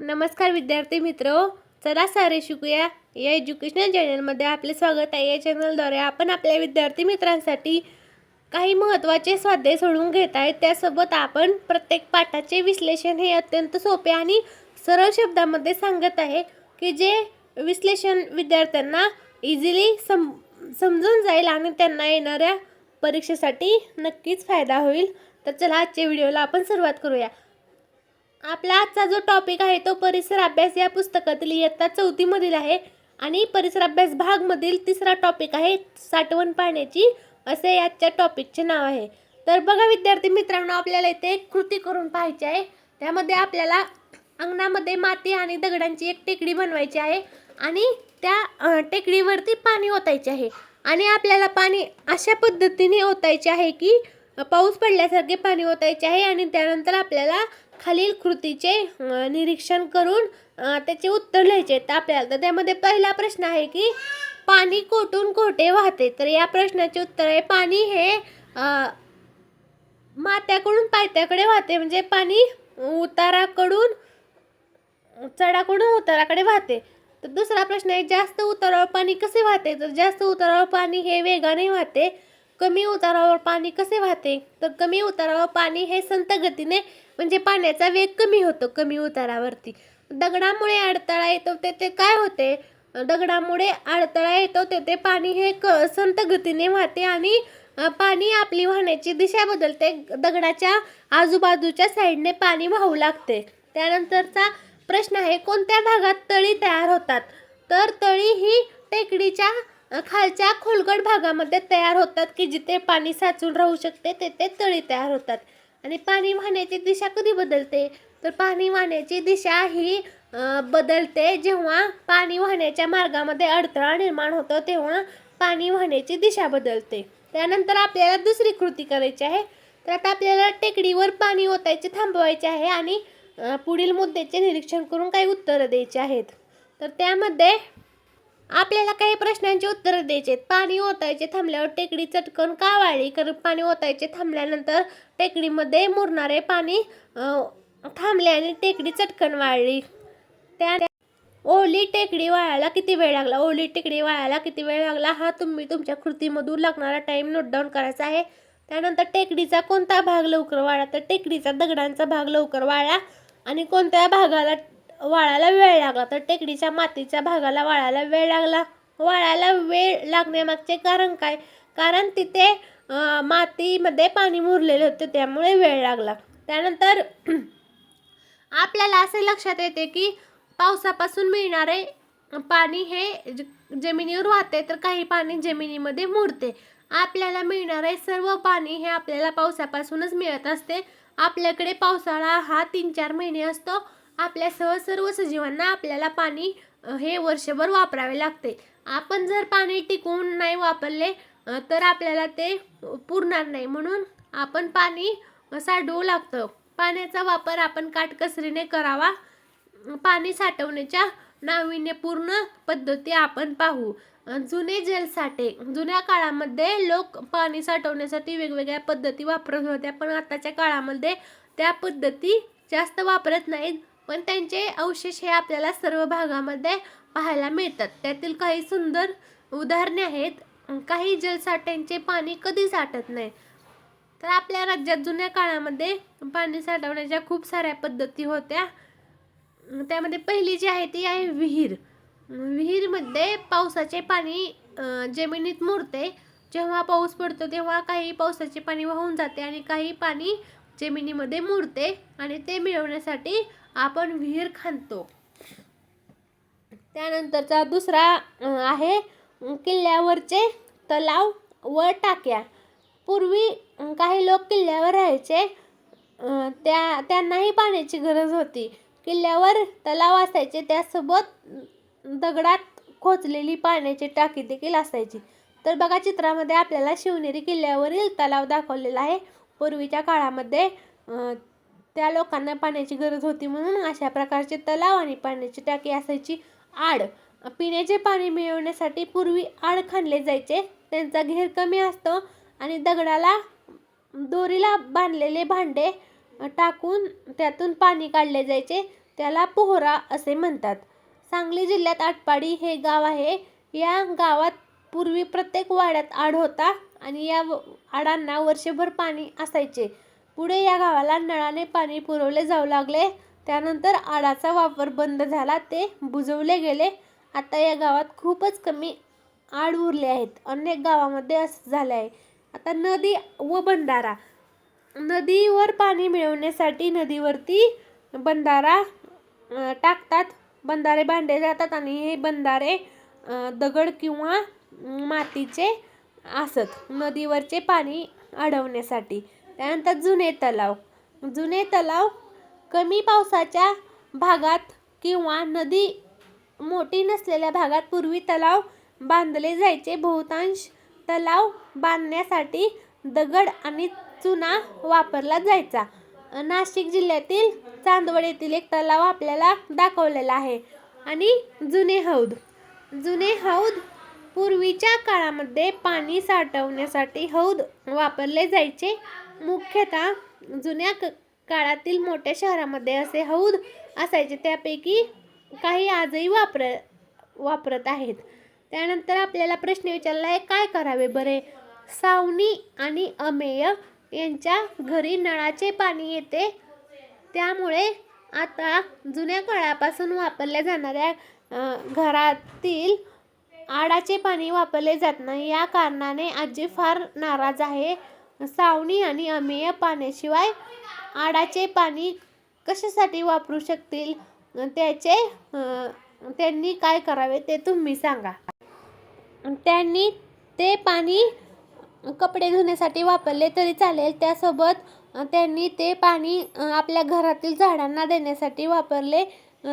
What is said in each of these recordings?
नमस्कार विद्यार्थी मित्र. चला सारे शिकूया. या एज्युकेशनल चॅनलमध्ये आपले स्वागत आहे. या चॅनलद्वारे आपण आपल्या विद्यार्थी मित्रांसाठी काही महत्त्वाचे स्वाध्याय सोडून घेत आहेत त्यासोबत आपण प्रत्येक पाठाचे विश्लेषण हे अत्यंत सोपे आणि सरळ शब्दामध्ये सांगत आहे की जे विश्लेषण विद्यार्थ्यांना इझिली सम समजून जाईल आणि त्यांना येणाऱ्या परीक्षेसाठी नक्कीच फायदा होईल. तर चला आजच्या व्हिडिओला आपण सुरुवात करूया. आपला आजचा जो टॉपिक आहे तो परिसर अभ्यास या पुस्तकातील इयत्ता चौथीमधील आहे. आणि परिसर अभ्यास भागमधील तिसरा टॉपिक आहे साठवण पाण्याची असे याच्या टॉपिकचे नाव आहे. तर बघा विद्यार्थी मित्रांनो आपल्याला इथे एक कृती करून पाहायची आहे. त्यामध्ये आपल्याला अंगणामध्ये माती आणि दगडांची एक टेकडी बनवायची आहे. आणि त्या टेकडीवरती पाणी ओतायचे आहे. आणि आपल्याला पाणी अशा पद्धतीने ओतायचे आहे की पाऊस पडल्यासारखे पाणी ओतायचे आहे. आणि त्यानंतर आपल्याला खालील कृतीचे निरीक्षण करून त्याचे उत्तर लिहायचे आहेत आपल्याला. तर त्यामध्ये पहिला प्रश्न आहे की पाणी कोठून कोठे वाहते? तर या प्रश्नाचे उत्तर आहे पाणी हे मात्याकडून पायथ्याकडे वाहते. म्हणजे पाणी उताराकडून चढाकडून उताराकडे वाहते. तर दुसरा प्रश्न आहे जास्त उतारावर पाणी कसे वाहते? तर जास्त उतारावर पाणी हे वेगाने वाहते. कमी उतारावर पाणी कसे वाहते? तर कमी उतारावर पाणी हे संत गतीने म्हणजे पाण्याचा वेग कमी होतो कमी उतारावरती. दगडामुळे अडथळा येतो तेथे काय होते? दगडामुळे अडथळा येतो तेथे पाणी हे क संत गतीने वाहते आणि पाणी आपली वाहण्याची दिशा बदलते. दगडाच्या आजूबाजूच्या साईडने पाणी वाहू लागते. त्यानंतरचा प्रश्न आहे कोणत्या भागात तळी तयार होतात? तर तळी ही टेकडीच्या खालच्या खोलगट भागामध्ये तयार होतात की जिथे पाणी साचून राहू शकते तेथे तळी तयार होतात. आणि पाणी वाहण्याची दिशा कधी बदलते? तर पाणी वाहण्याची दिशा ही बदलते जेव्हा पाणी वाहण्याच्या मार्गामध्ये अडथळा निर्माण होतो तेव्हा पाणी वाहण्याची दिशा बदलते. त्यानंतर आपल्याला दुसरी कृती करायची आहे. तर आता आपल्याला टेकडीवर पाणी ओतायचे थांबवायचे आहे आणि पुढील मुद्द्याचे निरीक्षण करून काही उत्तरं द्यायची आहेत. तर त्यामध्ये आपल्याला काही प्रश्नांची उत्तरं द्यायचे आहेत. पाणी ओतायचे थांबल्यावर टेकडी चटकन का वाळली कारण पाणी ओतायचे थांबल्यानंतर टेकडीमध्ये मुरणारे पाणी थांबले आणि टेकडी चटकन वाळली. त्या ओली टेकडी वाळायला किती वेळ लागला? ओली टेकडी वाळायला किती वेळ लागला? हा तुम्ही तुमच्या कृतीमधून लागणारा टाईम नोट डाऊन करायचा आहे. त्यानंतर टेकडीचा कोणता भाग लवकर वाळा? तर टेकडीचा दगडांचा भाग लवकर वाळा आणि कोणत्या भागाला वाळायला वेळ लागला. तर टेकडीच्या मातीच्या भागाला वाळायला वेळ लागला. वाळायला वेळ लागण्यामागचे कारण काय? कारण तिथे मातीमध्ये पाणी मुरलेले होते त्यामुळे वेळ लागला. त्यानंतर आपल्याला असे लक्षात येते की पावसापासून मिळणारे पाणी हे ज- जमिनीवर वाहते तर काही पाणी जमिनीमध्ये मुरते. आपल्याला मिळणारे सर्व पाणी हे आपल्याला पावसापासूनच मिळत असते. आपल्याकडे पावसाळा हा तीन चार महिने असतो. आपल्यासह सर्व सजीवांना आपल्याला पाणी हे वर्षभर वापरावे लागते. आपण जर पाणी टिकवून नाही वापरले तर आपल्याला ते पुरणार नाही. म्हणून आपण पाणी साठवू लागतं. पाण्याचा वापर आपण काटकसरीने करावा. पाणी साठवण्याच्या नाविन्यपूर्ण पद्धती आपण पाहू. जुने जलसाठे जुन्या काळामध्ये लोक पाणी साठवण्यासाठी वेगवेगळ्या पद्धती वापरत होत्या पण आताच्या काळामध्ये त्या पद्धती जास्त वापरत नाहीत. पण त्यांचे अवशेष हे आपल्याला सर्व भागामध्ये पाहायला मिळतात. त्यातील काही सुंदर उदाहरणे आहेत. काही जलसाठ्यांचे पाणी कधी साठत नाही. तर आपल्या राज्यात जुन्या काळामध्ये पाणी साठवण्याच्या खूप साऱ्या पद्धती होत्या. त्यामध्ये पहिली जी आहे ती आहे विहीर. विहीरमध्ये पावसाचे पाणी जमिनीत मुरते. जेव्हा पाऊस पडतो तेव्हा काही पावसाचे पाणी वाहून जाते आणि काही पाणी जमिनीमध्ये मुरते आणि ते मिळवण्यासाठी आपण विहीर खांदतो त्यानंतरचा दुसरा आहे किल्ल्यावरचे तलाव व टाक्या. पूर्वी काही लोक किल्ल्यावर राहायचे. त्या त्यांनाही पाण्याची गरज होती. किल्ल्यावर तलाव असायचे त्यासोबत दगडात खोचलेली पाण्याची टाकी देखील असायची. तर बघा चित्रामध्ये आपल्याला शिवनेरी किल्ल्यावरील तलाव दाखवलेला आहे. पूर्वीच्या काळामध्ये त्या लोकांना पाण्याची गरज होती म्हणून अशा प्रकारचे तलाव आणि पाण्याची टाकी असायची आड. पिण्याचे पाणी मिळवण्यासाठी पूर्वी आड खाणले जायचे. त्यांचा घेर कमी असतो आणि दगडाला दोरीला बांधलेले भांडे टाकून त्यातून पाणी काढले जायचे. त्याला पोहरा असे म्हणतात. सांगली जिल्ह्यात आटपाडी हे गाव आहे. या गावात पूर्वी प्रत्येक वाड्यात आड होता आणि या आडांना वर्षभर पाणी असायचे. पुढे या गावाला नळाने पाणी पुरवले जाऊ लागले. त्यानंतर आडाचा वापर बंद झाला ते बुजवले गेले. आता या गावात खूपच कमी आड उरले आहेत. अनेक गावामध्ये असं झालं आहे. आता नदी व बंधारा. नदीवर पाणी मिळवण्यासाठी नदीवरती बंधारा टाकतात. बंधारे बांधले जातात आणि हे बंधारे दगड किंवा मातीचे असत. नदीवरचे पाणी अडवण्यासाठी. त्यानंतर जुने तलाव. जुने तलाव कमी पावसाच्या भागात किंवा नदी मोठी नसलेल्या भागात पूर्वी तलाव बांधले जायचे. बहुतांश तलाव बांधण्यासाठी दगड आणि चुना वापरला जायचा. नाशिक जिल्ह्यातील चांदवड येथील एक तलाव आपल्याला दाखवलेला आहे. आणि जुने हौद. जुने हौद पूर्वीच्या काळामध्ये पाणी साठवण्यासाठी हौद वापरले जायचे. मुख्यतः जुन्या क काळातील मोठ्या शहरामध्ये असे हौद असायचे. त्यापैकी काही आजही वापर वापरत आहेत. त्यानंतर आपल्याला प्रश्न विचारला आहे काय करावे बरे? सावनी आणि अमेय यांच्या घरी नळाचे पाणी येते. त्यामुळे आता जुन्या काळापासून वापरल्या जाणाऱ्या घरातील आडाचे पाणी वापरले जात नाही. या कारणाने आजी फार नाराज आहे. सावणी आणि अमेय पाण्याशिवाय आडाचे पाणी कशासाठी वापरू शकतील? त्याचे त्यांनी काय करावे ते तुम्ही सांगा. त्यांनी ते पाणी कपडे धुण्यासाठी वापरले तरी चालेल. त्यासोबत त्यांनी ते पाणी आपल्या घरातील झाडांना देण्यासाठी वापरले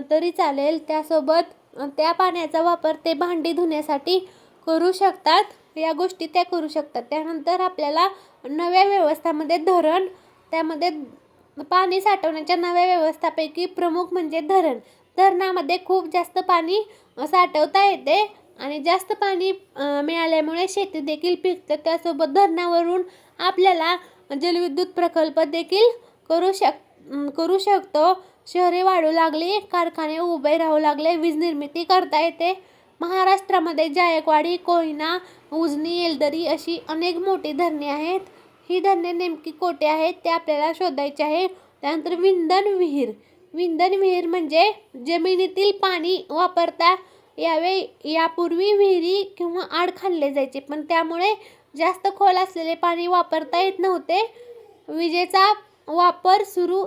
तरी चालेल. त्यासोबत त्या पाण्याचा वापर ते भांडी धुण्यासाठी करू शकतात. या गोष्टी त्या करू शकतात. त्यानंतर आपल्याला नव्या व्यवस्थामध्ये धरण त्यामध्ये पाणी साठवण्याच्या नव्या व्यवस्थापैकी प्रमुख म्हणजे धरण. धरणामध्ये खूप जास्त पाणी साठवता येते आणि जास्त पाणी मिळाल्यामुळे शेती देखील पिकते. त्यासोबत धरणावरून आपल्याला जलविद्युत प्रकल्प देखील करू शक करू शकतो. शहरे वाढू लागली कारखाने उभे राहू लागले वीज निर्मिती करता येते. महाराष्ट्रामध्ये जायकवाडी कोयना उजनी एलदरी अशी अनेक मोठी धरणे आहेत. ही धरणे नेमकी कोठे आहेत ते आपल्याला शोधायचे आहे. त्यानंतर विंधन विहीर. विंधन विहीर म्हणजे जमिनीतील पाणी वापरता यावे यापूर्वी विहिरी किंवा आड खाल्ले जायचे पण त्यामुळे जास्त खोल असलेले पाणी वापरता येत नव्हते. विजेचा वापर सुरू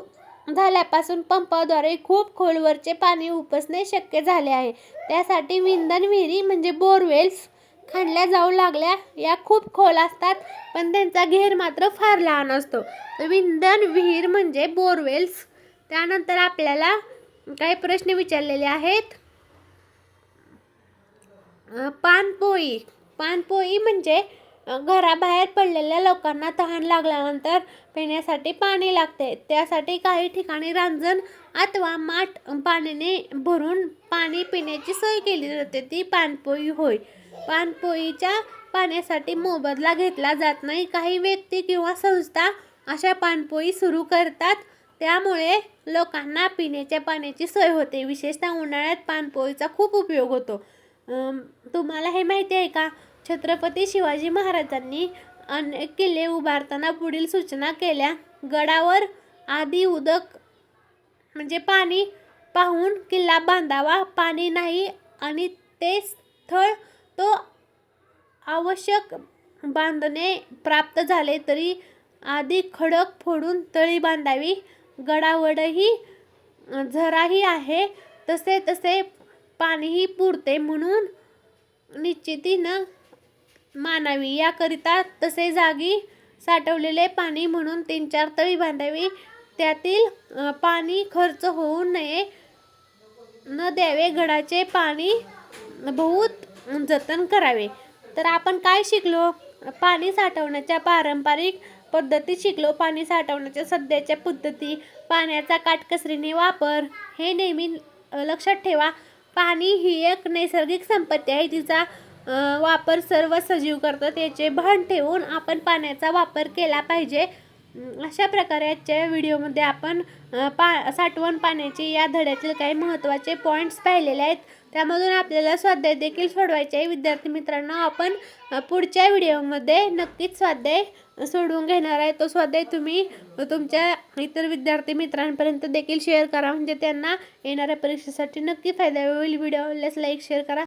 झाल्यापासून पंपाद्वारे खूप खोलवरचे पाणी उपसणे शक्य झाले आहे. त्यासाठी विंधन विहिरी म्हणजे बोरवेल्स. खणल्या जाऊ लागल्या या खूप खोल असतात पण त्यांचा घेर मात्र फार लहान असतो. विंधन विहीर म्हणजे बोरवेल्स. त्यानंतर आपल्याला काही प्रश्न विचारलेले आहेत. पानपोई. पानपोई म्हणजे घराबाहेर पडलेल्या लोकांना तहान लागल्यानंतर पिण्यासाठी पाणी लागते. त्यासाठी काही ठिकाणी रांजण अथवा माठ पाण्याने भरून पाणी पिण्याची सोय केली जाते. ती पानपोई होय. पाणपोईच्या पाण्यासाठी मोबदला घेतला जात नाही. काही व्यक्ती किंवा संस्था अशा पाणपोई सुरू करतात. त्यामुळे लोकांना पिण्याच्या पाण्याची सोय होते. विशेषतः उन्हाळ्यात पाणपोईचा खूप उपयोग होतो. तुम्हाला हे माहिती आहे का? छत्रपती शिवाजी महाराजांनी अनेक किल्ले उभारताना पुढील सूचना केल्या. गडावर आधी उदक म्हणजे पाणी पाहून किल्ला बांधावा. पाणी नाही आणि ते स्थळ तो आवश्यक बांधणे प्राप्त झाले तरी आधी खडक फोडून तळी बांधावी. गडावडही झराही आहे. तसे तसे पाणीही पुरते म्हणून निश्चितीनं मानावी. याकरिता तसे जागी साठवलेले पाणी म्हणून तीन चार तळी बांधावी. त्यातील पाणी खर्च होऊ नये. न द्यावे. गडाचे पाणी बहुत जतन करावे. तर आपण काय शिकलो? पाणी साठवण्याच्या पारंपरिक पद्धती शिकलो. पाणी साठवण्याच्या सध्याच्या पद्धती पाण्याचा काटकसरीने वापर. हे नेहमी लक्षात ठेवा. पाणी ही एक नैसर्गिक संपत्ती आहे. तिचा वापर सर्व सजीव करतात. याचे भान ठेवून आपण पाण्याचा वापर केला पाहिजे. अशा प्रकारे आजच्या व्हिडिओमध्ये आपण पा साठवण पाण्याचे या धड्यातील काही महत्त्वाचे पॉईंट्स पाहिलेले आहेत. त्यामधून आपल्याला स्वाध्याय देखील सोडवायचे आहे. विद्यार्थी मित्रांनो आपण पुढच्या व्हिडिओमध्ये नक्कीच स्वाध्याय सोडवून घेणार आहे. तो स्वाध्याय तुम्ही तुमच्या इतर विद्यार्थी मित्रांपर्यंत देखील शेअर करा. म्हणजे त्यांना येणाऱ्या परीक्षेसाठी नक्की फायदा होईल. व्हिडिओ आवडल्यास लाईक शेअर करा.